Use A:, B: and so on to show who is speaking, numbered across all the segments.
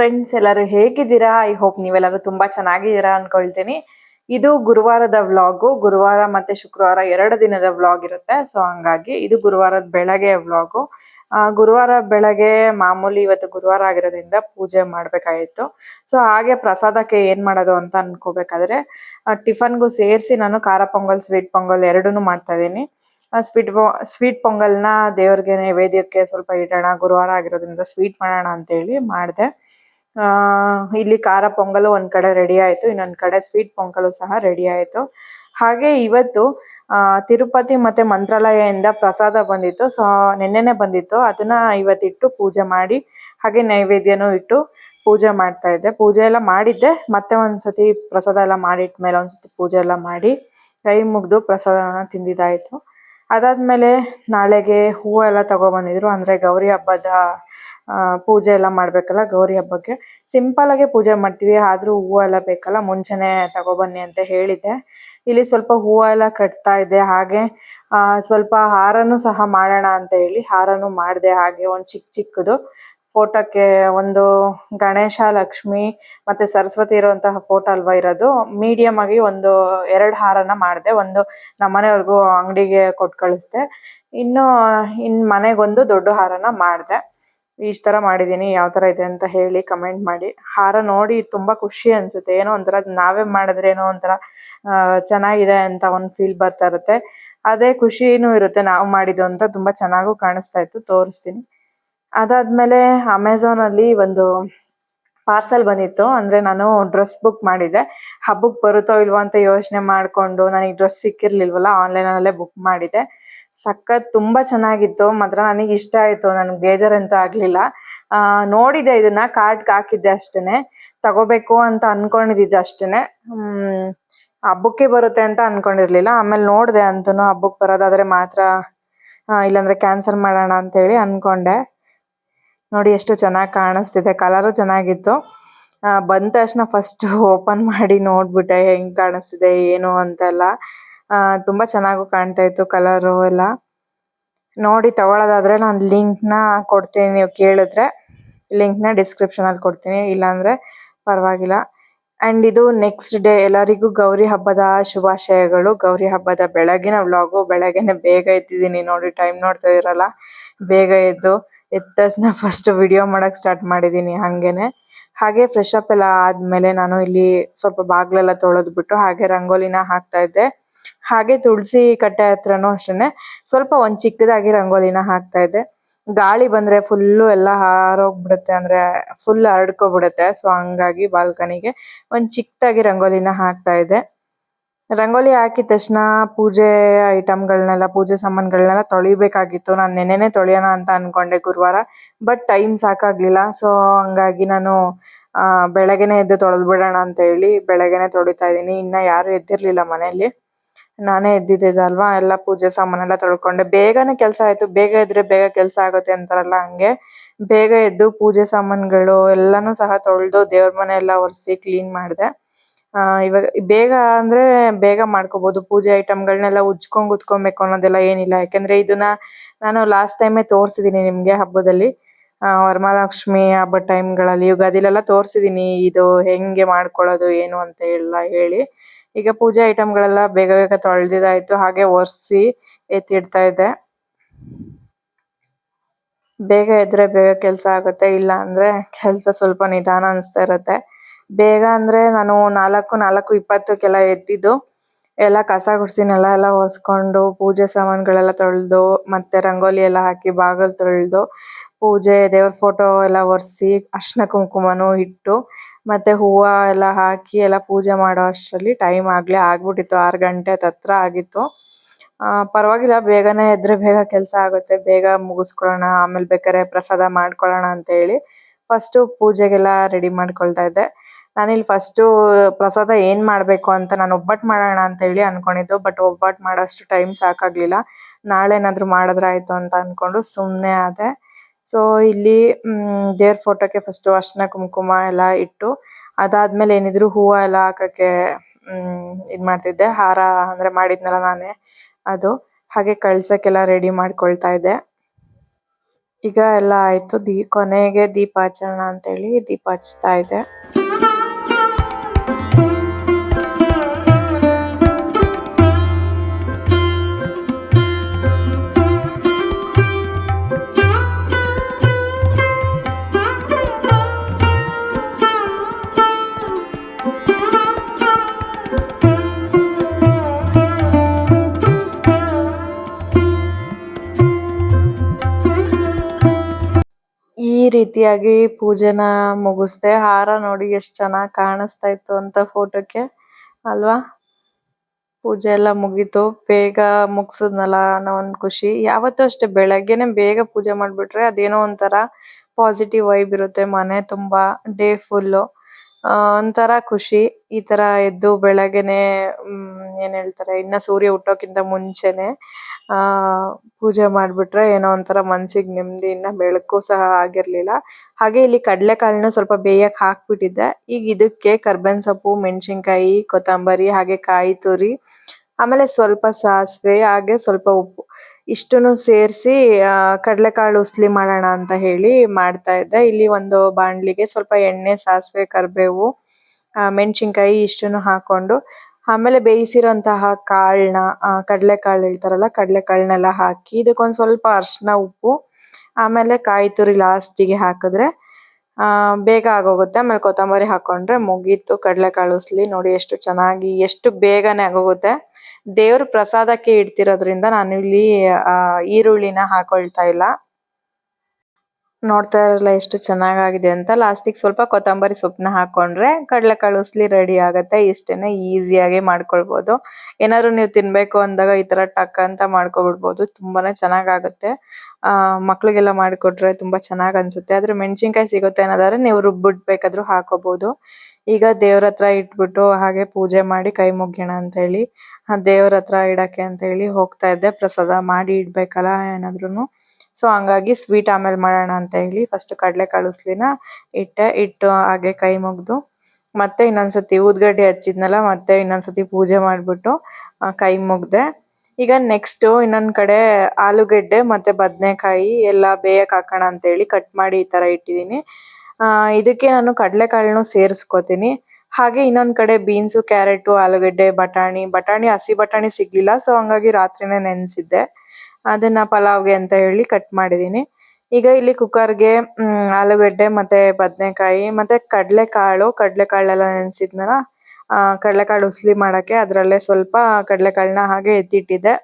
A: Friends ಎಲ್ಲರೂ ಹೇಗಿದ್ದೀರಾ? I hope ನೀವೆಲ್ಲರೂ ತುಂಬಾ ಚೆನ್ನಾಗಿದ್ದೀರಾ ಅನ್ಕೊಳ್ತೀನಿ. ಇದು ಗುರುವಾರದ ವ್ಲಾಗು ಗುರುವಾರ ಮತ್ತೆ ಶುಕ್ರವಾರ ಎರಡು ದಿನದ ವ್ಲಾಗ್ ಇರುತ್ತೆ. ಸೊ ಹಂಗಾಗಿ ಇದು ಗುರುವಾರದ ಬೆಳಗ್ಗೆ ವ್ಲಾಗು ಗುರುವಾರ ಬೆಳಗ್ಗೆ ಮಾಮೂಲಿ ಇವತ್ತು ಗುರುವಾರ ಆಗಿರೋದ್ರಿಂದ ಪೂಜೆ ಮಾಡಬೇಕಾಗಿತ್ತು. ಸೊ ಹಾಗೆ ಪ್ರಸಾದಕ್ಕೆ ಏನ್ ಮಾಡೋದು ಅಂತ ಅನ್ಕೋಬೇಕಾದ್ರೆ ಟಿಫನ್ಗೂ ಸೇರಿಸಿ ನಾನು ಖಾರ ಪೊಂಗಲ್ ಸ್ವೀಟ್ ಪೊಂಗಲ್ ಎರಡನ್ನೂ ಮಾಡ್ತಾ ಇದ್ದೀನಿ. ಸ್ವೀಟ್ ಸ್ವೀಟ್ ಪೊಂಗಲ್ನ ದೇವ್ರಿಗೆ ನೈವೇದ್ಯಕ್ಕೆ ಸ್ವಲ್ಪ ಇಡೋಣ, ಗುರುವಾರ ಆಗಿರೋದ್ರಿಂದ ಸ್ವೀಟ್ ಮಾಡೋಣ ಅಂತ ಹೇಳಿ ಮಾಡಿದೆ. ಇಲ್ಲಿ ಖಾರ ಪೊಂಗಲು ಒಂದ್ ಕಡೆ ರೆಡಿ ಆಯ್ತು, ಇನ್ನೊಂದ್ ಕಡೆ ಸ್ವೀಟ್ ಪೊಂಗಲು ಸಹ ರೆಡಿ ಆಯ್ತು. ಹಾಗೆ ಇವತ್ತು ತಿರುಪತಿ ಮತ್ತೆ ಮಂತ್ರಾಲಯದಿಂದ ಪ್ರಸಾದ ಬಂದಿತ್ತು. ಸೊ ನೆನ್ನೆನೆ ಬಂದಿತ್ತು. ಅದನ್ನ ಇವತ್ತಿಟ್ಟು ಪೂಜೆ ಮಾಡಿ, ಹಾಗೆ ನೈವೇದ್ಯನೂ ಇಟ್ಟು ಪೂಜೆ ಮಾಡ್ತಾ ಇದ್ದೆ. ಪೂಜೆ ಎಲ್ಲ ಮಾಡಿದ್ದೆ. ಮತ್ತೆ ಒಂದ್ಸತಿ ಪ್ರಸಾದ ಎಲ್ಲ ಮಾಡಿಟ್ಮೇಲೆ ಒಂದ್ಸತಿ ಪೂಜೆ ಎಲ್ಲ ಮಾಡಿ, ಕೈ ಮುಗ್ದು ಪ್ರಸಾದನ ತಿಂದಿದ್ದಾಯ್ತು. ಅದಾದ್ಮೇಲೆ ನಾಳೆಗೆ ಹೂವು ಎಲ್ಲ ತಗೊಬಂದಿದ್ರು. ಅಂದ್ರೆ ಗೌರಿ ಹಬ್ಬದ ಪೂಜೆ ಎಲ್ಲ ಮಾಡ್ಬೇಕಲ್ಲ ಗೌರಿ ಹಬ್ಬಕ್ಕೆ. ಸಿಂಪಲ್ ಆಗಿ ಪೂಜೆ ಮಾಡ್ತೀವಿ, ಆದ್ರೂ ಹೂವು ಎಲ್ಲ ಬೇಕಲ್ಲ, ಮುಂಚೆನೆ ತಗೊಬನ್ನಿ ಅಂತ ಹೇಳಿದ್ದೆ. ಇಲ್ಲಿ ಸ್ವಲ್ಪ ಹೂವು ಎಲ್ಲ ಕಟ್ತಾ ಇದೆ, ಹಾಗೆ ಸ್ವಲ್ಪ ಹಾರನು ಸಹ ಮಾಡೋಣ ಅಂತ ಹೇಳಿ ಹಾರನು ಮಾಡಿದೆ, ಹಾಗೆ ಒಂದ್ ಚಿಕ್ಕ ಚಿಕ್ಕದು. ಫೋಟೋಕ್ಕೆ ಒಂದು ಗಣೇಶ, ಲಕ್ಷ್ಮಿ, ಮತ್ತೆ ಸರಸ್ವತಿ ಇರುವಂತಹ ಫೋಟೋ ಅಲ್ವಾ ಇರೋದು. ಮೀಡಿಯಂ ಆಗಿ ಒಂದು ಎರಡು ಹಾರನ ಮಾಡಿದೆ, ಒಂದು ನಮ್ಮನೆವರೆಗೂ ಅಂಗಡಿಗೆ ಕೊಟ್ಟು ಕಳಿಸ್ದೆ. ಇನ್ನು, ಇನ್ ಮನೆಗೊಂದು ದೊಡ್ಡ ಹಾರನ ಮಾಡಿದೆ. ಇಷ್ಟ ತರ ಮಾಡಿದೀನಿ, ಯಾವ ತರ ಇದೆ ಅಂತ ಹೇಳಿ ಕಮೆಂಟ್ ಮಾಡಿ. ಹಾರ ನೋಡಿ ತುಂಬಾ ಖುಷಿ ಅನ್ಸುತ್ತೆ. ಏನೋ ಒಂಥರ ನಾವೇ ಮಾಡಿದ್ರೆ ಏನೋ ಒಂಥರ ಚೆನ್ನಾಗಿದೆ ಅಂತ ಒಂದು ಫೀಲ್ ಬರ್ತಾ ಇರುತ್ತೆ. ಅದೇ ಖುಷಿನೂ ಇರುತ್ತೆ ನಾವು ಮಾಡಿದ್ದು ಅಂತ. ತುಂಬಾ ಚೆನ್ನಾಗೂ ಕಾಣಿಸ್ತಾ ಇತ್ತು. ತೋರಿಸ್ತೀನಿ. ಅದಾದ್ಮೇಲೆ ಅಮೆಝಾನ್ ಅಲ್ಲಿ ಒಂದು ಪಾರ್ಸೆಲ್ ಬಂದಿತ್ತು. ಅಂದ್ರೆ ನಾನು ಡ್ರೆಸ್ ಬುಕ್ ಮಾಡಿದ್ದೆ. ಹಬ್ಬಕ್ಕೆ ಬರುತ್ತೋ ಇಲ್ವೋ ಅಂತ ಯೋಚನೆ ಮಾಡ್ಕೊಂಡು ನನಗೆ ಡ್ರೆಸ್ ಸಿಕ್ಕಿರ್ಲಿಲ್ವಲ್ಲ ಆನ್ಲೈನ್ ಅಲ್ಲೇ ಬುಕ್ ಮಾಡಿದ್ದೆ. ಸಖತ್ ತುಂಬಾ ಚೆನ್ನಾಗಿತ್ತು. ಮಾತ್ರ ನನಗೆ ಇಷ್ಟ ಆಯ್ತು. ನನ್ಗೆ ಬೇಜಾರಂತೂ ಆಗ್ಲಿಲ್ಲ. ಆ, ನೋಡಿದೆ ಇದನ್ನ ಕಾರ್ಡ್ಗೆ ಹಾಕಿದ್ದೆ ಅಷ್ಟೇನೆ. ತಗೋಬೇಕು ಅಂತ ಅನ್ಕೊಂಡಿದ್ದೆ ಅಷ್ಟೇನೆ. ಹ್ಮ್, ಹಬ್ಬಕ್ಕೆ ಬರುತ್ತೆ ಅಂತ ಅನ್ಕೊಂಡಿರ್ಲಿಲ್ಲ. ಆಮೇಲೆ ನೋಡಿದೆ ಅಂತೂ ಹಬ್ಬಕ್ಕೆ ಬರೋದಾದ್ರೆ ಮಾತ್ರ ಇಲ್ಲಾಂದ್ರೆ ಕ್ಯಾನ್ಸಲ್ ಮಾಡೋಣ ಅಂತ ಹೇಳಿ ಅನ್ಕೊಂಡೆ. ನೋಡಿ ಎಷ್ಟು ಚೆನ್ನಾಗಿ ಕಾಣಿಸ್ತಿದೆ. ಕಲರು ಚೆನ್ನಾಗಿತ್ತು. ಬಂದ ತಕ್ಷಣ ಫಸ್ಟ್ ಓಪನ್ ಮಾಡಿ ನೋಡ್ಬಿಟ್ಟೆ, ಹೆಂಗ್ ಕಾಣಿಸ್ತಿದೆ, ಏನು ಅಂತೆಲ್ಲ. ಆ, ತುಂಬಾ ಚೆನ್ನಾಗೂ ಕಾಣ್ತಾ ಇತ್ತು ಕಲರ್ ಎಲ್ಲ. ನೋಡಿ ತಗೊಳ್ಳೋದಾದ್ರೆ ನಾನು ನ ಕೊಡ್ತೀನಿ ನೀವು ಕೇಳಿದ್ರೆ. ನ ಡಿಸ್ಕ್ರಿಪ್ಷನ್ ಅಲ್ಲಿ ಕೊಡ್ತೀನಿ ಇಲ್ಲಾಂದ್ರೆ ಪರವಾಗಿಲ್ಲ. ಅಂಡ್ ಇದು ನೆಕ್ಸ್ಟ್ ಡೇ ಎಲ್ಲರಿಗೂ ಗೌರಿ ಹಬ್ಬದ ಶುಭಾಶಯಗಳು. ಗೌರಿ ಹಬ್ಬದ ಬೆಳಗಿನ ವ್ಲಾಗು ಬೆಳಗ್ಗೆನೆ ಬೇಗ ಎದ್ದಿದ್ದೀನಿ ನೋಡಿ ಟೈಮ್ ನೋಡ್ತಾ ಇರಲ್ಲ. ಬೇಗ ಎದ್ದು ಎದ್ದ ತಕ್ಷಣ ಫಸ್ಟ್ ವಿಡಿಯೋ ಮಾಡಕ್ ಸ್ಟಾರ್ಟ್ ಮಾಡಿದೀನಿ ಹಂಗೇನೆ. ಹಾಗೆ ಫ್ರೆಶ್ ಅಪ್ ಎಲ್ಲ ಆದ್ಮೇಲೆ ನಾನು ಇಲ್ಲಿ ಸ್ವಲ್ಪ ಬಾಗ್ಲೆಲ್ಲ ತೊಳೆದ್ಬಿಟ್ಟು ಹಾಗೆ ರಂಗೋಲಿನ ಹಾಕ್ತಾ ಇದ್ದೆ. ಹಾಗೆ ತುಳಸಿ ಕಟ್ಟೆ ಹತ್ರನೂ ಅಷ್ಟೇನೆ. ಸ್ವಲ್ಪ ಒಂದ್ ಚಿಕ್ಕದಾಗಿ ರಂಗೋಲಿನ ಹಾಕ್ತಾ ಇದ್ದೆ. ಗಾಳಿ ಬಂದ್ರೆ ಫುಲ್ಲು ಎಲ್ಲ ಹಾರೋಗ್ಬಿಡುತ್ತೆ ಅಂದ್ರೆ ಫುಲ್ ಹರಡ್ಕೊಬಿಡುತ್ತೆ. ಸೊ ಹಂಗಾಗಿ ಬಾಲ್ಕನಿಗೆ ಒಂದ್ ಚಿಕ್ಕದಾಗಿ ರಂಗೋಲಿನ ಹಾಕ್ತಾ ಇದ್ದೆ. ರಂಗೋಲಿ ಹಾಕಿದ ತಕ್ಷಣ ಪೂಜೆ ಐಟಮ್ಗಳನ್ನೆಲ್ಲ ಪೂಜೆ ಸಾಮಾನುಗಳನ್ನೆಲ್ಲ ತೊಳಿಬೇಕಾಗಿತ್ತು. ನಾನು ನೆನೆನೆ ತೊಳೆಯೋಣ ಅಂತ ಅನ್ಕೊಂಡೆ ಗುರುವಾರ ಬಟ್ ಟೈಮ್ ಸಾಕಾಗ್ಲಿಲ್ಲ. ಸೊ ಹಂಗಾಗಿ ನಾನು ಬೆಳಗ್ಗೆನೆ ಎದ್ದು ತೊಳೆದ್ಬಿಡೋಣ ಅಂತ ಹೇಳಿ ಬೆಳಗ್ಗೆನೆ ತೊಳಿತಾ ಇದ್ದೀನಿ. ಇನ್ನ ಯಾರು ಎದ್ದಿರ್ಲಿಲ್ಲ ಮನೇಲಿ ನಾನೇ ಎದ್ದಿದ್ದಲ್ವಾ ಎಲ್ಲ ಪೂಜೆ ಸಾಮಾನೆಲ್ಲ ತೊಳ್ಕೊಂಡೆ. ಬೇಗನೆ ಕೆಲಸ ಆಯ್ತು. ಬೇಗ ಇದ್ರೆ ಬೇಗ ಕೆಲಸ ಆಗುತ್ತೆ ಅಂತಾರಲ್ಲ ಹಂಗೆ. ಬೇಗ ಎದ್ದು ಪೂಜೆ ಸಾಮಾನುಗಳು ಎಲ್ಲಾನು ಸಹ ತೊಳೆದು ದೇವ್ರ ಮನೆ ಎಲ್ಲ ಒರೆಸಿ ಕ್ಲೀನ್ ಮಾಡಿದೆ. ಇವಾಗ ಬೇಗ ಅಂದ್ರೆ ಬೇಗ ಮಾಡ್ಕೋಬಹುದು ಪೂಜೆ ಐಟಮ್ಗಳನ್ನೆಲ್ಲ ಉಜ್ಕೊಂಡ್ ಕುತ್ಕೊಬೇಕು ಅನ್ನೋದೆಲ್ಲ ಏನಿಲ್ಲ. ಯಾಕಂದ್ರೆ ಇದನ್ನ ನಾನು ಲಾಸ್ಟ್ ಟೈಮೇ ತೋರ್ಸಿದೀನಿ ನಿಮ್ಗೆ ಹಬ್ಬದಲ್ಲಿ. ವರಮಹಾಲಕ್ಷ್ಮಿ ಹಬ್ಬದ ಟೈಮ್ಗಳಲ್ಲಿ ಯುಗಾದಿಲೆಲ್ಲ ತೋರ್ಸಿದೀನಿ. ಇದು ಹೆಂಗೆ ಮಾಡ್ಕೊಳ್ಳೋದು, ಏನು ಅಂತ ಎಲ್ಲ ಹೇಳಿ. ಈಗ ಪೂಜೆ ಐಟಮ್ಗಳೆಲ್ಲ ಬೇಗ ಬೇಗ ತೊಳೆದಿದಾಯ್ತು, ಹಾಗೆ ಒರೆಸಿ ಎತ್ತಿಡ್ತಾ ಇದ್ದೆ ಬೇಗ ಎದ್ರೆ ಬೇಗ ಕೆಲಸ ಆಗುತ್ತೆ, ಇಲ್ಲ ಅಂದ್ರೆ ಕೆಲಸ ಸ್ವಲ್ಪ ನಿಧಾನ ಅನಿಸ್ತಾ ಇರುತ್ತೆ. ಬೇಗ ಅಂದ್ರೆ ನಾನು ನಾಲ್ಕು ನಾಲ್ಕು ಇಪ್ಪತ್ತಕ್ಕೆಲ್ಲ ಎದ್ದಿದ್ದು ಎಲ್ಲ ಕಸ ಗುಡ್ಸಿ ನೆಲ ಎಲ್ಲ ಒರೆಸ್ಕೊಂಡು ಪೂಜೆ ಸಾಮಾನುಗಳೆಲ್ಲ ತೊಳೆದು, ಮತ್ತೆ ರಂಗೋಲಿ ಎಲ್ಲ ಹಾಕಿ ಬಾಗಲ್ ತೊಳೆದು ಪೂಜೆ ದೇವ್ರ ಫೋಟೋ ಎಲ್ಲ ಒರೆಸಿ ಅರ್ಶಿನ ಕುಂಕುಮನು ಇಟ್ಟು ಮತ್ತೆ ಹೂವ ಎಲ್ಲ ಹಾಕಿ ಎಲ್ಲ ಪೂಜೆ ಮಾಡೋ ಅಷ್ಟರಲ್ಲಿ ಟೈಮ್ ಆಗ್ಲೇ ಆಗ್ಬಿಟ್ಟಿತ್ತು. ಆರ್ ಗಂಟೆ ಹತ್ರ ಆಗಿತ್ತು. ಆ, ಪರವಾಗಿಲ್ಲ, ಬೇಗನೆ ಎದ್ರೆ ಬೇಗ ಕೆಲಸ ಆಗುತ್ತೆ. ಬೇಗ ಮುಗಿಸ್ಕೊಳ್ಳೋಣ, ಆಮೇಲೆ ಬೇಕಾದ್ರೆ ಪ್ರಸಾದ ಮಾಡ್ಕೊಳ್ಳೋಣ ಅಂತ ಹೇಳಿ ಫಸ್ಟ್ ಪೂಜೆಗೆಲ್ಲ ರೆಡಿ ಮಾಡ್ಕೊಳ್ತಾ ಇದ್ದೆ. ನಾನಿಲ್ಲಿ ಫಸ್ಟ್ ಪ್ರಸಾದ ಏನ್ ಮಾಡ್ಬೇಕು ಅಂತ ನಾನು ಒಬ್ಬಟ್ಟು ಮಾಡೋಣ ಅಂತ ಹೇಳಿ ಅನ್ಕೊಂಡಿದ್ದು ಬಟ್ ಒಬ್ಬಟ್ಟು ಮಾಡೋಷ್ಟು ಟೈಮ್ ಸಾಕಾಗ್ಲಿಲ್ಲ. ನಾಳೆ ಏನಾದ್ರು ಮಾಡಿದ್ರೆ ಆಯ್ತು ಅಂತ ಅನ್ಕೊಂಡು ಸುಮ್ನೆ ಆದೆ. ಸೊ ಇಲ್ಲಿ ಮ್ ಫೋಟೋ ಗೆ ಫಸ್ಟ್ ಅರಿಶಿಣ ಕುಂಕುಮ ಎಲ್ಲ ಇಟ್ಟು, ಅದಾದ್ಮೇಲೆ ಏನಿದ್ರು ಹೂವ ಎಲ್ಲ ಹಾಕಕ್ಕೆ ಇದ್ ಮಾಡ್ತಿದ್ದೆ. ಹಾರ ಅಂದ್ರೆ ಮಾಡಿದ್ನಲ್ಲ ನಾನೇ ಅದು. ಹಾಗೆ ಕಳ್ಸಕ್ಕೆಲ್ಲ ರೆಡಿ ಮಾಡ್ಕೊಳ್ತಾ ಇದ್ದೆ. ಈಗ ಎಲ್ಲ ಆಯ್ತು. ದೀ, ಕೊನೆಗೆ ದೀಪ ಹಚ್ಚೋಣ ಅಂತೇಳಿ ದೀಪ ಹಚ್ತಾ ಇದೆ ರೀತಿಯಾಗಿ ಪೂಜೆನ ಮುಗಿಸ್ದೆ, ಹಾರ ನೋಡಿ ಎಷ್ಟ್ ಚೆನ್ನಾಗಿ ಕಾಣಿಸ್ತಾ ಇತ್ತು ಅಂತ ಫೋಟೋಕ್ಕೆ ಅಲ್ವಾ? ಪೂಜೆ ಎಲ್ಲ ಮುಗೀತು, ಬೇಗ ಮುಗಿಸಿದ್ನಲ್ಲ ಅನ್ನೋ ಒಂದ್ ಖುಷಿ. ಯಾವತ್ತೂ ಅಷ್ಟೇ, ಬೆಳಗ್ಗೆನೆ ಬೇಗ ಪೂಜೆ ಮಾಡ್ಬಿಟ್ರೆ ಅದೇನೋ ಒಂಥರ ಪಾಸಿಟಿವ್ ವೈಬ್ ಇರುತ್ತೆ ಮನೆ ತುಂಬಾ ಡೇ ಫುಲ್ ಒಂಥರ ಖುಷಿ. ಈ ತರ ಎದ್ದು ಬೆಳಗ್ಗೆನೆ ಹ್ಮ್ಮ್ ಏನ್ ಹೇಳ್ತಾರೆ, ಇನ್ನ ಸೂರ್ಯ ಹುಟ್ಟೋಕ್ಕಿಂತ ಮುಂಚೆನೆ, ಆ, ಪೂಜೆ ಮಾಡ್ಬಿಟ್ರೆ ಏನೋ ಒಂತರ ಮನಸ್ಸಿಗೆ ನೆಮ್ಮದಿ ಇನ್ನ ಬೆಳಕು ಸಹ ಆಗಿರ್ಲಿಲ್ಲ. ಹಾಗೆ ಇಲ್ಲಿ ಕಡ್ಲೆಕಾಳನ್ನ ಸ್ವಲ್ಪ ಬೇಯಕ್ ಹಾಕ್ಬಿಟ್ಟಿದ್ದೆ. ಈಗ ಇದಕ್ಕೆ ಕರ್ಬೇವಿನ ಸೊಪ್ಪು, ಮೆಣಸಿನಕಾಯಿ, ಕೊತ್ತಂಬರಿ, ಹಾಗೆ ಕಾಯಿ ತುರಿ, ಆಮೇಲೆ ಸ್ವಲ್ಪ ಸಾಸಿವೆ, ಹಾಗೆ ಸ್ವಲ್ಪ ಉಪ್ಪು. ಇಷ್ಟನ್ನು ಸೇರಿಸಿ ಕಡಲೆಕಾಳು ಉಸ್ಲಿ ಮಾಡೋಣ ಅಂತ ಹೇಳಿ ಮಾಡ್ತಾ ಇದ್ದೆ. ಇಲ್ಲಿ ಒಂದು ಬಾಣಲಿಗೆ ಸ್ವಲ್ಪ ಎಣ್ಣೆ, ಸಾಸಿವೆ, ಕರಿಬೇವು ಮೆಣಸಿನಕಾಯಿ ಇಷ್ಟನ್ನು ಹಾಕೊಂಡು ಆಮೇಲೆ ಬೇಯಿಸಿರೋಂತಹ ಕಾಳನ್ನ ಕಡಲೆಕಾಳು ಹೇಳ್ತಾರಲ್ಲ, ಕಡಲೆಕಾಳನ್ನೆಲ್ಲ ಹಾಕಿ, ಇದಕ್ಕೊಂದು ಸ್ವಲ್ಪ ಅರಿಶಿನ, ಉಪ್ಪು, ಆಮೇಲೆ ಕಾಯಿ ತುರಿ ಲಾಸ್ಟಿಗೆ ಹಾಕಿದ್ರೆ ಬೇಗ ಆಗೋಗುತ್ತೆ. ಆಮೇಲೆ ಕೊತ್ತಂಬರಿ ಹಾಕೊಂಡ್ರೆ ಮುಗೀತು. ಕಡಲೆಕಾಳು ಉಸ್ಲಿ ನೋಡಿ ಎಷ್ಟು ಚೆನ್ನಾಗಿ, ಎಷ್ಟು ಬೇಗನೆ ಆಗೋಗುತ್ತೆ. ದೇವ್ರ ಪ್ರಸಾದಕ್ಕೆ ಇಡ್ತಿರೋದ್ರಿಂದ ನಾನು ಇಲ್ಲಿ ಅಹ್ ಈರುಳ್ಳಿನ ಹಾಕೊಳ್ತಾ ಇಲ್ಲ. ನೋಡ್ತಾ ಇರಲ್ಲ ಎಷ್ಟು ಚೆನ್ನಾಗಾಗಿದೆ ಅಂತ. ಲಾಸ್ಟಿಗೆ ಸ್ವಲ್ಪ ಕೊತ್ತಂಬರಿ ಸೊಪ್ಪನ್ನ ಹಾಕೊಂಡ್ರೆ ಕಡಲೆ ಉಸ್ಲಿ ರೆಡಿ ಆಗುತ್ತೆ. ಇಷ್ಟೇನೆ ಈಸಿಯಾಗಿ ಮಾಡ್ಕೊಳ್ಬೋದು. ಏನಾದ್ರು ನೀವು ತಿನ್ಬೇಕು ಅಂದಾಗ ಈ ತರ ಟಕ್ ಅಂತ ಮಾಡ್ಕೊಬಿಡ್ಬೋದು. ತುಂಬಾನೇ ಚೆನ್ನಾಗಾಗುತ್ತೆ. ಆ, ಮಕ್ಳಿಗೆಲ್ಲ ಮಾಡಿಕೊಟ್ರೆ ತುಂಬಾ ಚೆನ್ನಾಗ್ ಅನ್ಸುತ್ತೆ. ಆದ್ರೆ ಮೆಣಸಿನಕಾಯಿ ಸಿಗುತ್ತೆ ಅನ್ನೋದಾದ್ರೆ ನೀವು ರುಬ್ಬಿಟ್ ಹಾಕೋಬೋದು. ಹಾಕೋಬಹುದು ಈಗ ದೇವ್ರ ಹತ್ರ ಇಟ್ಬಿಟ್ಟು ಹಾಗೆ ಪೂಜೆ ಮಾಡಿ ಕೈ ಮುಗಿಯೋಣ ಅಂತ ಹೇಳಿ ದೇವರ ಹತ್ರ ಇಡಕ್ಕೆ ಅಂತ ಹೇಳಿ ಹೋಗ್ತಾ ಇದ್ದೆ, ಪ್ರಸಾದ ಮಾಡಿ ಇಡ್ಬೇಕಲ್ಲ ಏನಾದ್ರೂನು. ಸೊ ಹಂಗಾಗಿ ಸ್ವೀಟ್ ಆಮೇಲೆ ಮಾಡೋಣ ಅಂತ ಹೇಳಿ ಫಸ್ಟ್ ಕಡಲೆ ಉಸ್ಲಿನ ಇಟ್ಟೆ, ಇಟ್ಟು ಹಾಗೆ ಕೈ ಮುಗ್ದು, ಮತ್ತೆ ಇನ್ನೊಂದ್ಸತಿ ಊದ್ಗಡ್ಡೆ ಹಚ್ಚಿದ್ನಲ್ಲ, ಮತ್ತೆ ಇನ್ನೊಂದ್ಸತಿ ಪೂಜೆ ಮಾಡ್ಬಿಟ್ಟು ಕೈ ಮುಗ್ದೆ. ಈಗ ನೆಕ್ಸ್ಟ್ ಇನ್ನೊಂದ್ ಕಡೆ ಆಲೂಗಡ್ಡೆ ಮತ್ತೆ ಬದನೆಕಾಯಿ ಎಲ್ಲ ಬೇಯಕ್ ಹಾಕೋಣ ಅಂತ ಹೇಳಿ ಕಟ್ ಮಾಡಿ ಈ ತರ ಇಟ್ಟಿದೀನಿ ಆ, ಇದಕ್ಕೆ ನಾನು ಕಡ್ಲೆಕಾಳನ್ನು ಸೇರಿಸ್ಕೊತೀನಿ. ಹಾಗೆ ಇನ್ನೊಂದ್ ಕಡೆ ಬೀನ್ಸ್ ಕ್ಯಾರೆಟ್ ಆಲೂಗಡ್ಡೆ, ಬಟಾಣಿ. ಬಟಾಣಿ, ಹಸಿ ಬಟಾಣಿ ಸಿಗ್ಲಿಲ್ಲ ಸೊ ಹಂಗಾಗಿ ರಾತ್ರಿನೇ ನೆನೆಸಿದ್ದೆ. ಅದನ್ನ ಪಲಾವ್ಗೆ ಅಂತ ಹೇಳಿ ಕಟ್ ಮಾಡಿದೀನಿ. ಈಗ ಇಲ್ಲಿ ಕುಕ್ಕರ್ಗೆ ಹ್ಮ್, ಆಲೂಗಡ್ಡೆ ಮತ್ತೆ ಬದನೆಕಾಯಿ ಮತ್ತೆ ಕಡ್ಲೆಕಾಳು. ಕಡ್ಲೆಕಾಳೆಲ್ಲ ನೆನೆಸಿದ್ನಲ್ಲ, ಆ, ಕಡ್ಲೆಕಾಳು ಉಸ್ಲಿ ಮಾಡಕ್ಕೆ ಅದ್ರಲ್ಲೇ ಸ್ವಲ್ಪ ಕಡ್ಲೆಕಾಳನ್ನ ಹಾಗೆ ಎತ್ತಿಟ್ಟಿದ್ದೆ.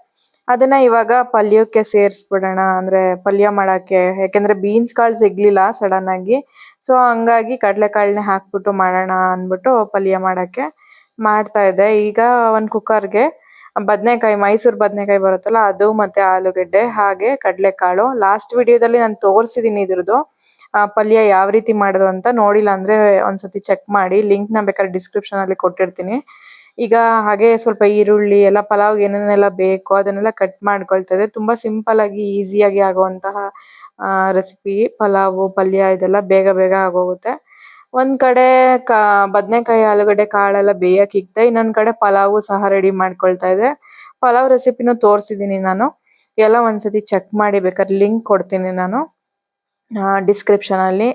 A: ಅದನ್ನ ಇವಾಗ ಪಲ್ಯಕ್ಕೆ ಸೇರಿಸ್ಬಿಡೋಣ. ಅಂದ್ರೆ ಪಲ್ಯ ಮಾಡಕ್ಕೆ, ಯಾಕಂದ್ರೆ ಬೀನ್ಸ್ ಕಾಳು ಸಿಗ್ಲಿಲ್ಲ ಸಡನ್ ಆಗಿ. ಸೊ ಹಂಗಾಗಿ ಕಡ್ಲೆಕಾಳನ್ನೇ ಹಾಕ್ಬಿಟ್ಟು ಮಾಡೋಣ ಅಂದ್ಬಿಟ್ಟು ಪಲ್ಯ ಮಾಡಕ್ಕೆ ಮಾಡ್ತಾ ಇದ್ದೆ. ಈಗ ಒಂದು ಕುಕ್ಕರ್ಗೆ ಬದನೆಕಾಯಿ, ಮೈಸೂರು ಬದನೆಕಾಯಿ ಬರುತ್ತಲ್ಲ, ಅದು ಮತ್ತೆ ಆಲೂಗಡ್ಡೆ ಹಾಗೆ ಕಡ್ಲೆಕಾಳು. ಲಾಸ್ಟ್ ವಿಡಿಯೋದಲ್ಲಿ ನಾನು ತೋರಿಸಿದ್ದೀನಿ ಇದ್ರದ್ದು. ಪಲ್ಯ ಯಾವ ರೀತಿ ಮಾಡೋದು ಅಂತ ನೋಡಿಲ್ಲ ಅಂದ್ರೆ ಒಂದ್ಸತಿ ಚೆಕ್ ಮಾಡಿ. ಲಿಂಕ್ನ ಬೇಕಾದ್ರೆ ಡಿಸ್ಕ್ರಿಪ್ಷನ್ ಅಲ್ಲಿ ಕೊಟ್ಟಿರ್ತೀನಿ. ಈಗ ಹಾಗೆ ಸ್ವಲ್ಪ ಈರುಳ್ಳಿ, ಎಲ್ಲ ಪಲಾವ್ಗೆ ಏನೇನೆಲ್ಲ ಬೇಕು ಅದನ್ನೆಲ್ಲ ಕಟ್ ಮಾಡ್ಕೊಳ್ತಾ ಇದೆ ತುಂಬಾ ಸಿಂಪಲ್ ಆಗಿ ಈಸಿಯಾಗಿ ಆಗುವಂತಹ ಆ ರೆಸಿಪಿ ಪಲಾವ್, ಪಲ್ಯ ಇದೆಲ್ಲ ಬೇಗ ಬೇಗ ಆಗೋಗುತ್ತೆ. ಒಂದ್ ಕಡೆ ಕಾ, ಬದನೆಕಾಯಿ, ಆಲೂಗಡ್ಡೆ ಕಾಳೆಲ್ಲ ಬೇಯಕ್ ಇಕ್ತ ಇನ್ನೊಂದ್ ಕಡೆ ಪಲಾವ್ ಸಹ ರೆಡಿ ಮಾಡ್ಕೊಳ್ತಾ ಇದ್ದೆ ಪಲಾವ್ ರೆಸಿಪಿನು ತೋರ್ಸಿದೀನಿ ನಾನು. ಎಲ್ಲ ಒಂದ್ಸತಿ ಚೆಕ್ ಮಾಡಿ ಬೇಕಾದ್ರೆ ಲಿಂಕ್ ಕೊಡ್ತೀನಿ ನಾನು. ಡಿಸ್ಕ್ರಿಪ್ಷನ್ ಅಲ್ಲಿ.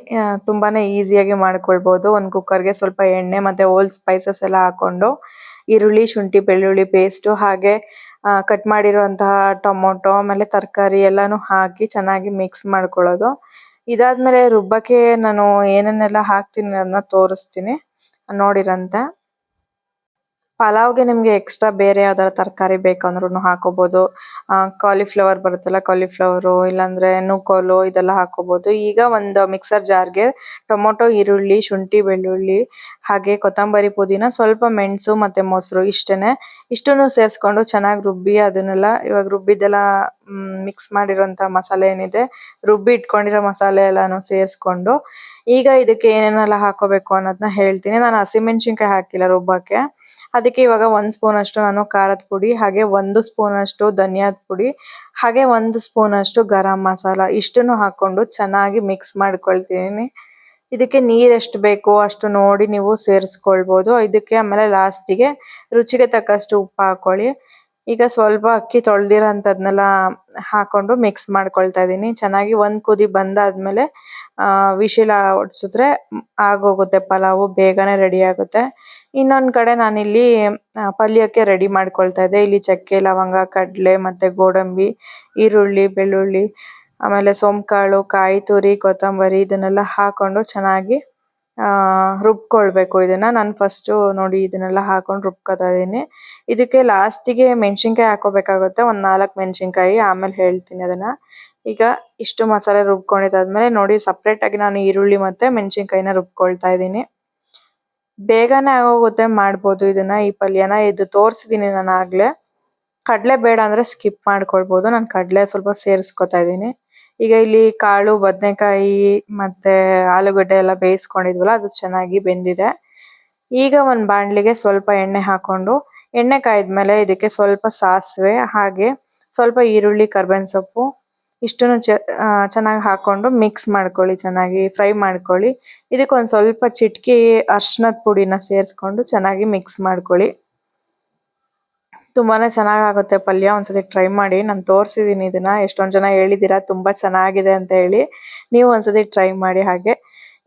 A: ತುಂಬಾನೇ ಈಸಿಯಾಗಿ ಮಾಡ್ಕೊಳ್ಬಹುದು ಒಂದ್ ಕುಕ್ಕರ್ಗೆ ಸ್ವಲ್ಪ ಎಣ್ಣೆ ಮತ್ತೆ ಓಲ್ಡ್ ಸ್ಪೈಸಸ್ ಎಲ್ಲ ಹಾಕೊಂಡು, ಈರುಳ್ಳಿ, ಶುಂಠಿ, ಬೆಳ್ಳುಳ್ಳಿ ಪೇಸ್ಟ್ ಹಾಗೆ ಆ ಕಟ್ ಮಾಡಿರುವಂತಹ ಟೊಮೊಟೊ, ಆಮೇಲೆ ತರಕಾರಿ ಎಲ್ಲಾನು ಹಾಕಿ ಚೆನ್ನಾಗಿ ಮಿಕ್ಸ್ ಮಾಡ್ಕೊಳ್ಳೋದು. ಇದಾದ್ಮೇಲೆ ರುಬ್ಬಕ್ಕೆ ನಾನು ಏನನ್ನೆಲ್ಲ ಹಾಕ್ತೀನಿ ಅದನ್ನ ತೋರಿಸ್ತೀನಿ. ನೋಡಿರಂತೆ. ಪಲಾವ್ಗೆ ನಿಮ್ಗೆ ಎಕ್ಸ್ಟ್ರಾ ಬೇರೆ ಯಾವ್ದಾರ ತರಕಾರಿ ಬೇಕಂದ್ರೂ ಹಾಕೋಬಹುದು ಆ ಕಾಲಿಫ್ಲವರ್ ಬರುತ್ತಲ್ಲ ಕಾಲಿಫ್ಲವರ್ ಇಲ್ಲಾಂದ್ರೆ ನೂಕೋಲು ಇದೆಲ್ಲ ಹಾಕೋಬಹುದು ಈಗ ಒಂದು ಮಿಕ್ಸರ್ ಜಾರ್ಗೆ ಟೊಮೊಟೊ, ಈರುಳ್ಳಿ, ಶುಂಠಿ, ಬೆಳ್ಳುಳ್ಳಿ, ಹಾಗೆ ಕೊತ್ತಂಬರಿ ಪುದೀನ, ಸ್ವಲ್ಪ ಮೆಣಸು ಮತ್ತೆ ಮೊಸರು ಇಷ್ಟೇನೆ. ಇಷ್ಟನ್ನು ಸೇರಿಸ್ಕೊಂಡು ಚೆನ್ನಾಗಿ ರುಬ್ಬಿ ಅದನ್ನೆಲ್ಲ ಇವಾಗ ರುಬ್ಬಿದ್ದೆಲ್ಲ ಮಿಕ್ಸ್ ಮಾಡಿರೋಂತ ಮಸಾಲೆ ಏನಿದೆ, ರುಬ್ಬಿ ಇಟ್ಕೊಂಡಿರೋ ಮಸಾಲೆ ಎಲ್ಲಾನು ಸೇರಿಸ್ಕೊಂಡು ಈಗ ಇದಕ್ಕೆ ಏನೇನೆಲ್ಲ ಹಾಕೋಬೇಕು ಅನ್ನೋದನ್ನ ಹೇಳ್ತೀನಿ. ನಾನು ಹಸಿಮೆಣಸಿನಕಾಯಿ ಹಾಕಿಲ್ಲ ರುಬ್ಬಕ್ಕೆ. ಅದಕ್ಕೆ ಇವಾಗ ಒಂದು ಸ್ಪೂನ್ ಅಷ್ಟು ನಾನು ಖಾರದ ಪುಡಿ, ಹಾಗೆ ಒಂದು ಸ್ಪೂನ್ ಅಷ್ಟು ಧನಿಯಾದ ಪುಡಿ, ಹಾಗೆ ಒಂದು ಸ್ಪೂನ್ ಅಷ್ಟು ಗರಂ ಮಸಾಲ ಇಷ್ಟನ್ನು ಹಾಕ್ಕೊಂಡು ಚೆನ್ನಾಗಿ ಮಿಕ್ಸ್ ಮಾಡ್ಕೊಳ್ತೀನಿ. ಇದಕ್ಕೆ ನೀರೆಷ್ಟು ಎಷ್ಟು ಬೇಕೋ ಅಷ್ಟು ನೋಡಿ ನೀವು ಸೇರಿಸ್ಕೊಳ್ಬೋದು. ಇದಕ್ಕೆ ಆಮೇಲೆ ಲಾಸ್ಟಿಗೆ ರುಚಿಗೆ ತಕ್ಕಷ್ಟು ಉಪ್ಪು ಹಾಕೊಳ್ಳಿ. ಈಗ ಸ್ವಲ್ಪ ಅಕ್ಕಿ ತೊಳೆದಿರೋಂಥದ್ನೆಲ್ಲ ಹಾಕೊಂಡು ಮಿಕ್ಸ್ ಮಾಡ್ಕೊಳ್ತಾ ಇದ್ದೀನಿ. ಚೆನ್ನಾಗಿ ಒಂದು ಕುದಿ ಬಂದಾದ್ಮೇಲೆ ಆ, ವಿಶಿಲ ಹೊಡ್ಸಿದ್ರೆ ಆಗೋಗುತ್ತೆ, ಪಲಾವು ಬೇಗನೆ ರೆಡಿ ಆಗುತ್ತೆ. ಇನ್ನೊಂದ್ ಕಡೆ ನಾನಿಲ್ಲಿ ಪಲ್ಯಕ್ಕೆ ರೆಡಿ ಮಾಡ್ಕೊಳ್ತಾ ಇದ್ದೆ. ಇಲ್ಲಿ ಚಕ್ಕೆ, ಲವಂಗ, ಕಡ್ಲೆ, ಮತ್ತೆ ಗೋಡಂಬಿ, ಈರುಳ್ಳಿ, ಬೆಳ್ಳುಳ್ಳಿ, ಆಮೇಲೆ ಸೋಂಕಾಳು, ಕಾಯಿ ತುರಿ, ಕೊತ್ತಂಬರಿ, ಇದನ್ನೆಲ್ಲ ಹಾಕೊಂಡು ಚೆನ್ನಾಗಿ ಆಹ್ಹ್ ರುಬ್ಕೊಳ್ಬೇಕು ಇದನ್ನ. ನಾನು ಫಸ್ಟ್ ನೋಡಿ ಇದನ್ನೆಲ್ಲ ಹಾಕೊಂಡು ರುಬ್ಕೊತಾ ಇದೀನಿ ಇದಕ್ಕೆ ಲಾಸ್ಟಿಗೆ ಮೆಣಸಿನಕಾಯಿ ಹಾಕೋಬೇಕಾಗುತ್ತೆ. ಒಂದ್ ನಾಲ್ಕ್ ಮೆಣಸಿನಕಾಯಿ, ಆಮೇಲೆ ಹೇಳ್ತೀನಿ ಅದನ್ನ. ಈಗ ಇಷ್ಟು ಮಸಾಲೆ ರುಬ್ಕೊಂಡಿದ್ದಾದ್ಮೇಲೆ ನೋಡಿ ಸಪ್ರೇಟ್ ಆಗಿ ನಾನು ಈರುಳ್ಳಿ ಮತ್ತೆ ಮೆಣಸಿನ್ಕಾಯಿನ ರುಬ್ಕೊಳ್ತಾ ಇದ್ದೀನಿ. ಬೇಗನೆ ಆಗೋಗುತ್ತೆ ಮಾಡ್ಬೋದು ಇದನ್ನ ಈ ಪಲ್ಯನ. ಇದು ತೋರಿಸಿದೀನಿ ನಾನು ಆಗ್ಲೇ. ಕಡಲೆ ಬೇಡ ಅಂದ್ರೆ ಸ್ಕಿಪ್ ಮಾಡ್ಕೊಳ್ಬಹುದು ನಾನು ಕಡಲೆ ಸ್ವಲ್ಪ ಸೇರಿಸ್ಕೊತಾ ಇದ್ದೀನಿ. ಈಗ ಇಲ್ಲಿ ಕಾಳು, ಬದನೆಕಾಯಿ ಮತ್ತೆ ಆಲೂಗಡ್ಡೆ ಎಲ್ಲ ಬೇಯಿಸ್ಕೊಂಡಿದ್ವಲ್ಲ, ಅದು ಚೆನ್ನಾಗಿ ಬೆಂದಿದೆ. ಈಗ ಒಂದು ಬಾಣ್ಲಿಗೆ ಸ್ವಲ್ಪ ಎಣ್ಣೆ ಹಾಕೊಂಡು, ಎಣ್ಣೆ ಕಾಯ್ದ್ಮೇಲೆ ಇದಕ್ಕೆ ಸ್ವಲ್ಪ ಸಾಸಿವೆ, ಹಾಗೆ ಸ್ವಲ್ಪ ಈರುಳ್ಳಿ, ಕರ್ಬೇವಿನ ಸೊಪ್ಪು ಇಷ್ಟನ್ನು ಚೆನ್ನಾಗಿ ಹಾಕೊಂಡು ಮಿಕ್ಸ್ ಮಾಡ್ಕೊಳ್ಳಿ, ಚೆನ್ನಾಗಿ ಫ್ರೈ ಮಾಡ್ಕೊಳ್ಳಿ. ಇದಕ್ಕೆ ಒಂದು ಸ್ವಲ್ಪ ಚಿಟಕಿ, ಅರ್ಶಿನದ ಪುಡಿನ ಸೇರಿಸ್ಕೊಂಡು ಚೆನ್ನಾಗಿ ಮಿಕ್ಸ್ ಮಾಡ್ಕೊಳ್ಳಿ. ತುಂಬಾನೇ ಚೆನ್ನಾಗಾಗುತ್ತೆ ಪಲ್ಯ, ಒಂದ್ಸತಿ ಟ್ರೈ ಮಾಡಿ. ನಾನು ತೋರಿಸಿದ್ದೀನಿ ಇದನ್ನ, ಎಷ್ಟೊಂದು ಜನ ಹೇಳಿದ್ದೀರಾ ತುಂಬಾ ಚೆನ್ನಾಗಿದೆ ಅಂತ ಹೇಳಿ. ನೀವು ಒಂದ್ಸತಿ ಟ್ರೈ ಮಾಡಿ ಹಾಗೆ.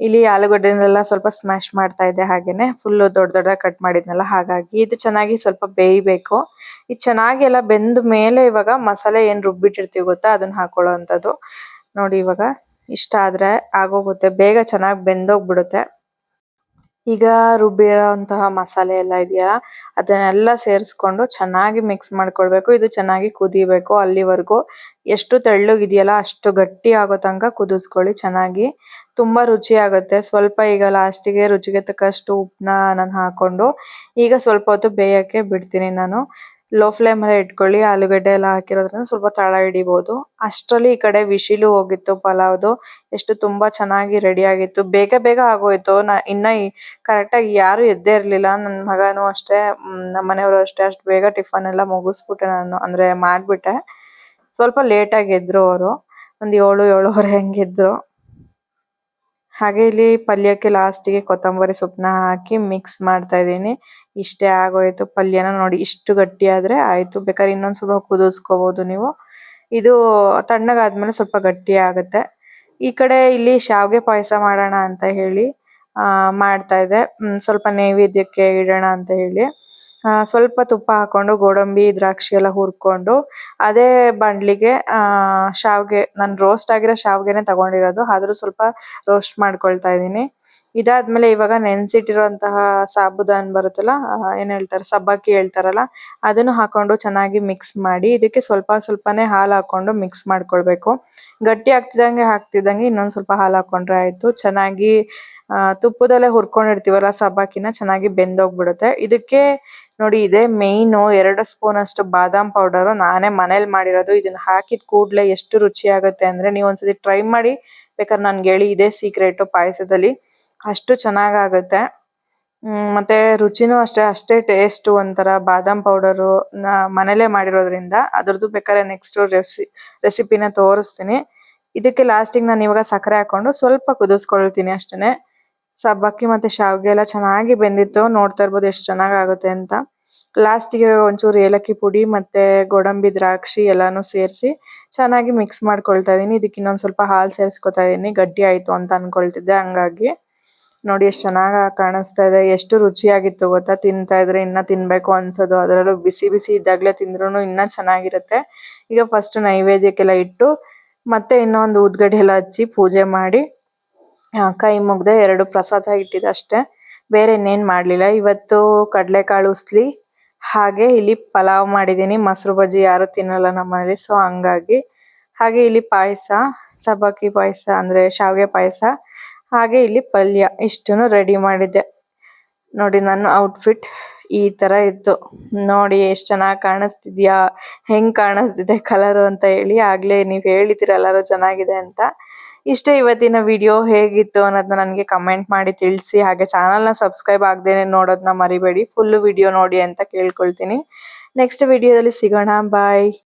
A: ಇಲ್ಲಿ ಆಲೂಗಡ್ಡೆನೆಲ್ಲ ಸ್ವಲ್ಪ ಸ್ಮಾಶ್ ಮಾಡ್ತಾ ಇದೆ ಹಾಗೇನೆ. ಫುಲ್ ದೊಡ್ಡ ದೊಡ್ಡ ಕಟ್ ಮಾಡಿದ್ನಲ್ಲ, ಹಾಗಾಗಿ ಇದು ಚೆನ್ನಾಗಿ ಸ್ವಲ್ಪ ಬೇಯಬೇಕು. ಇದು ಚೆನ್ನಾಗಿ ಎಲ್ಲ ಬೆಂದ ಮೇಲೆ ಇವಾಗ ಮಸಾಲೆ ಏನ್ ರುಬ್ಬಿಟ್ಟಿರ್ತೀವಿ ಗೊತ್ತಾ? ಅದನ್ನ ಹಾಕೊಳ್ಳುವಂಥದ್ದು ನೋಡಿ ಇವಾಗ ಇಷ್ಟ ಆದ್ರೆ ಆಗೋಗುತ್ತೆ. ಬೇಗ ಚೆನ್ನಾಗಿ ಬೆಂದೋಗ್ಬಿಡುತ್ತೆ. ಈಗ ರುಬ್ಬಿರೋಂತಹ ಮಸಾಲೆ ಎಲ್ಲ ಇದೆಯಲ್ಲ ಅದನ್ನೆಲ್ಲ ಸೇರಿಸ್ಕೊಂಡು ಚೆನ್ನಾಗಿ ಮಿಕ್ಸ್ ಮಾಡ್ಕೊಳ್ಬೇಕು. ಇದು ಚೆನ್ನಾಗಿ ಕುದಿಬೇಕು ಅಲ್ಲಿವರೆಗೂ. ಎಷ್ಟು ತೆಳ್ಳಗಿದೆಯಲ್ಲ ಅಷ್ಟು ಗಟ್ಟಿ ಆಗೋ ತನಕ ಕುದಿಸ್ಕೊಳ್ಳಿ ಚೆನ್ನಾಗಿ. ತುಂಬಾ ರುಚಿ ಆಗುತ್ತೆ. ಸ್ವಲ್ಪ ಈಗ ಲಾಸ್ಟಿಗೆ ರುಚಿಗೆ ತಕ್ಕಷ್ಟು ಉಪ್ಪನ್ನ ನಾನು ಹಾಕೊಂಡು ಈಗ ಸ್ವಲ್ಪ ಹೊತ್ತು ಬೇಯಕ್ಕೆ ಬಿಡ್ತೀನಿ ನಾನು. ಲೋ ಫ್ಲೇಮ್ ಅಲ್ಲೇ ಇಟ್ಕೊಳ್ಳಿ, ಆಲೂಗಡ್ಡೆ ಎಲ್ಲ ಹಾಕಿರೋದ್ರಿಂದ ಸ್ವಲ್ಪ ತಳ ಹಿಡಿಬಹುದು ಅಷ್ಟರಲ್ಲಿ ಈ ಕಡೆ ವಿಶಿಲು ಹೋಗಿತ್ತು, ಪಲಾವ್ದು. ಎಷ್ಟು ತುಂಬಾ ಚೆನ್ನಾಗಿ ರೆಡಿ ಆಗಿತ್ತು. ಬೇಗ ಬೇಗ ಆಗೋಯ್ತು. ನಾ, ಇನ್ನ ಕರೆಕ್ಟ್ ಆಗಿ ಯಾರು ಎದ್ದೇ ಇರ್ಲಿಲ್ಲ. ನನ್ ಮಗನು ಅಷ್ಟೇ ನಮ್ಮ ಮನೆಯವರು ಅಷ್ಟೇ. ಅಷ್ಟು ಬೇಗ ಟಿಫನ್ ಎಲ್ಲ ಮುಗಿಸ್ಬಿಟ್ಟೆ ನಾನು, ಅಂದ್ರೆ ಮಾಡ್ಬಿಟ್ಟೆ. ಸ್ವಲ್ಪ ಲೇಟ್ ಆಗಿ ಎದ್ರು ಅವರು. ಒಂದ್ ಏಳು, ಏಳುವರೆ ಹಂಗ್ ಎದ್ರು. ಹಾಗೆ ಇಲ್ಲಿ ಪಲ್ಯಕ್ಕೆ ಲಾಸ್ಟಿಗೆ ಕೊತ್ತಂಬರಿ ಸೊಪ್ಪನ್ನ ಹಾಕಿ ಮಿಕ್ಸ್ ಮಾಡ್ತಾ ಇದೀನಿ ಇಷ್ಟೇ ಆಗೋಯ್ತು. ಪಲ್ಯನ ನೋಡಿ ಇಷ್ಟು ಗಟ್ಟಿ ಆದ್ರೆ ಆಯ್ತು. ಬೇಕಾದ್ರೆ ಇನ್ನೊಂದ್ ಸ್ವಲ್ಪ ಕುದಿಸ್ಕೋಬಹುದು ನೀವು. ಇದು ತಣ್ಣಗಾದ್ಮೇಲೆ ಸ್ವಲ್ಪ ಗಟ್ಟಿ ಆಗುತ್ತೆ. ಈ ಕಡೆ ಇಲ್ಲಿ ಶಾವಿಗೆ ಪಾಯಸ ಮಾಡೋಣ ಅಂತ ಹೇಳಿ, ಆ, ಮಾಡ್ತಾ ಇದೆ. ಸ್ವಲ್ಪ ನೈವೇದ್ಯಕ್ಕೆ ಇಡೋಣ ಅಂತ ಹೇಳಿ. ಆ, ಸ್ವಲ್ಪ ತುಪ್ಪ ಹಾಕೊಂಡು, ಗೋಡಂಬಿ, ದ್ರಾಕ್ಷಿ ಎಲ್ಲ ಹುರ್ಕೊಂಡು, ಅದೇ ಬಂಡ್ಲಿಗೆ, ಆ, ಶಾವಿಗೆ, ನಾನ್ ರೋಸ್ಟ್ ಆಗಿರೋ ಶಾವಿಗೆನೆ ತಗೊಂಡಿರೋದು. ಆದ್ರೂ ಸ್ವಲ್ಪ ರೋಸ್ಟ್ ಮಾಡ್ಕೊಳ್ತಾ ಇದೀನಿ ಇದಾದ್ಮೇಲೆ ಇವಾಗ ನೆನ್ಸಿಟ್ಟಿರುವಂತಹ ಸಾಬುದಾನ್ ಬರುತ್ತಲ್ಲ ಏನ್ ಹೇಳ್ತಾರೆ ಸಬ್ಬಕ್ಕಿ ಹೇಳ್ತಾರಲ್ಲ ಅದನ್ನು ಹಾಕೊಂಡು ಚೆನ್ನಾಗಿ ಮಿಕ್ಸ್ ಮಾಡಿ ಇದಕ್ಕೆ ಸ್ವಲ್ಪ ಸ್ವಲ್ಪನೇ ಹಾಲು ಹಾಕೊಂಡು ಮಿಕ್ಸ್ ಮಾಡ್ಕೊಳ್ಬೇಕು. ಗಟ್ಟಿ ಆಗ್ತಿದಂಗೆ ಹಾಕ್ತಿದ್ದಂಗೆ ಇನ್ನೊಂದ್ ಸ್ವಲ್ಪ ಹಾಲು ಹಾಕೊಂಡ್ರೆ ಆಯ್ತು. ಚೆನ್ನಾಗಿ ಆ, ತುಪ್ಪದಲ್ಲೇ ಹುರ್ಕೊಂಡಿರ್ತೀವಲ್ಲ ಸಬ್ಬಕ್ಕಿನ ಚೆನ್ನಾಗಿ ಬೆಂದೋಗ್ಬಿಡುತ್ತೆ. ಇದಕ್ಕೆ ನೋಡಿ ಇದೆ ಮೇಯ್ನು ಎರಡು ಸ್ಪೂನ್ ಅಷ್ಟು ಬಾದಾಮ್ ಪೌಡರ್ ನಾನೇ ಮನೇಲಿ ಮಾಡಿರೋದು. ಇದನ್ನ ಹಾಕಿದ ಕೂಡಲೇ ಎಷ್ಟು ರುಚಿ ಆಗುತ್ತೆ ಅಂದ್ರೆ ನೀವು ಒಂದ್ಸತಿ ಟ್ರೈ ಮಾಡಿ ಬೇಕಾದ್ರೆ ನನ್ಗೆ ಹೇಳಿ ಇದೇ ಸೀಕ್ರೆಟ್ ಪಾಯಸದಲ್ಲಿ. ಅಷ್ಟು ಚೆನ್ನಾಗಾಗುತ್ತೆ. ಆಗುತ್ತೆ ಮತ್ತೆ ರುಚಿನೂ ಅಷ್ಟೇ ಅಷ್ಟೇ ಟೇಸ್ಟ್ ಒಂಥರ ಬಾದಾಮ್ ಪೌಡರು ಮನೇಲೆ ಮಾಡಿರೋದ್ರಿಂದ ಅದ್ರದ್ದು ಬೇಕಾದ್ರೆ ನೆಕ್ಸ್ಟ್ ರೆಸಿ ರೆಸಿಪಿನ ತೋರಿಸ್ತೀನಿ. ಇದಕ್ಕೆ ಲಾಸ್ಟಿಗೆ ನಾನು ಇವಾಗ ಸಕ್ಕರೆ ಹಾಕೊಂಡು ಸ್ವಲ್ಪ ಕುದಿಸ್ಕೊಳ್ತೀನಿ ಅಷ್ಟೇನೆ. ಸಬ್ಬಕ್ಕಿ ಮತ್ತೆ ಶಾವಿಗೆ ಎಲ್ಲ ಚೆನ್ನಾಗಿ ಬೆಂದಿತ್ತು, ನೋಡ್ತಾ ಇರ್ಬೋದು ಎಷ್ಟು ಚೆನ್ನಾಗಿ ಆಗುತ್ತೆ ಅಂತ ಲಾಸ್ಟಿಗೆ ಒಂಚೂರು ಏಲಕ್ಕಿ ಪುಡಿ ಮತ್ತೆ ಗೋಡಂಬಿ, ದ್ರಾಕ್ಷಿ ಎಲ್ಲಾನು ಸೇರಿಸಿ ಚೆನ್ನಾಗಿ ಮಿಕ್ಸ್ ಮಾಡ್ಕೊಳ್ತಾ ಇದೀನಿ. ಇದಕ್ಕೆ ಇನ್ನೊಂದ್ ಸ್ವಲ್ಪ ಹಾಲು ಸೇರಿಸ್ಕೊತಾ ಇದೀನಿ. ಗಟ್ಟಿ ಆಯ್ತು ಅಂತ ಅನ್ಕೊಳ್ತಿದ್ದೆ ಹಂಗಾಗಿ. ನೋಡಿ ಎಷ್ಟು ಚೆನ್ನಾಗಿ ಕಾಣಿಸ್ತಾ ಇದೆ, ಎಷ್ಟು ರುಚಿಯಾಗಿತ್ತು ಗೊತ್ತಾ? ತಿಂತಾ ಇದ್ರೆ ಇನ್ನ ತಿನ್ಬೇಕು ಅನ್ಸೋದು. ಅದರಲ್ಲೂ ಬಿಸಿ ಬಿಸಿ ಇದ್ದಾಗ್ಲೇ ತಿಂದ್ರೂನು ಇನ್ನ ಚೆನ್ನಾಗಿರುತ್ತೆ. ಈಗ ಫಸ್ಟ್ ನೈವೇದ್ಯಕ್ಕೆಲ್ಲ ಇಟ್ಟು, ಮತ್ತೆ ಇನ್ನೊಂದು ಉದ್ಗಡ್ಡೆ ಎಲ್ಲ ಹಚ್ಚಿ ಪೂಜೆ ಮಾಡಿ ಕೈ ಮುಗ್ದೆ ಎರಡು ಪ್ರಸಾದ ಇಟ್ಟಿದೆ ಅಷ್ಟೇ. ಬೇರೆ ಇನ್ನೇನ್ ಮಾಡಲಿಲ್ಲ. ಇವತ್ತು ಕಡಲೆಕಾಳು ಉಸ್ಲಿ, ಹಾಗೆ ಇಲ್ಲಿ ಪಲಾವ್ ಮಾಡಿದ್ದೀನಿ. ಮೊಸರು ಬಜ್ಜಿ ಯಾರು ತಿನ್ನಲ್ಲ ನಮ್ಮ ಮನೇಲಿ ಸೊ ಹಂಗಾಗಿ. ಹಾಗೆ ಇಲ್ಲಿ ಪಾಯಸ, ಸಬ್ಬಕ್ಕಿ ಪಾಯಸ ಅಂದ್ರೆ ಶಾವಿಗೆ ಪಾಯಸ ಹಾಗೆ ಇಲ್ಲಿ ಪಲ್ಯ ಇಷ್ಟನ್ನು ರೆಡಿ ಮಾಡಿದ್ದೆ. ನೋಡಿ ನನ್ನ ಔಟ್ಫಿಟ್ ಈ ತರ ಇತ್ತು. ನೋಡಿ ಎಷ್ಟ್ ಚೆನ್ನಾಗಿ ಕಾಣಿಸ್ತಿದ್ಯಾ? ಹೆಂಗ್ ಕಾಣಿಸ್ತಿದೆ ಕಲರ್ ಅಂತ ಹೇಳಿ ಆಗ್ಲೇ ನೀವ್ ಹೇಳಿದಿರ ಎಲ್ಲರೂ ಚೆನ್ನಾಗಿದೆ ಅಂತ. ಇಷ್ಟೇ ಇವತ್ತಿನ ವಿಡಿಯೋ ಹೇಗಿತ್ತು ಅನ್ನೋದನ್ನ ನನಗೆ ಕಮೆಂಟ್ ಮಾಡಿ ತಿಳಿಸಿ. ಹಾಗೆ ಚಾನಲ್ನ ಸಬ್ಸ್ಕ್ರೈಬ್ ಆಗದೇನೆ ನೋಡೋದನ್ನ ಮರಿಬೇಡಿ. ಫುಲ್ ವಿಡಿಯೋ ನೋಡಿ ಅಂತ ಕೇಳ್ಕೊಳ್ತೀನಿ. ನೆಕ್ಸ್ಟ್ ವಿಡಿಯೋದಲ್ಲಿ ಸಿಗೋಣ. ಬಾಯ್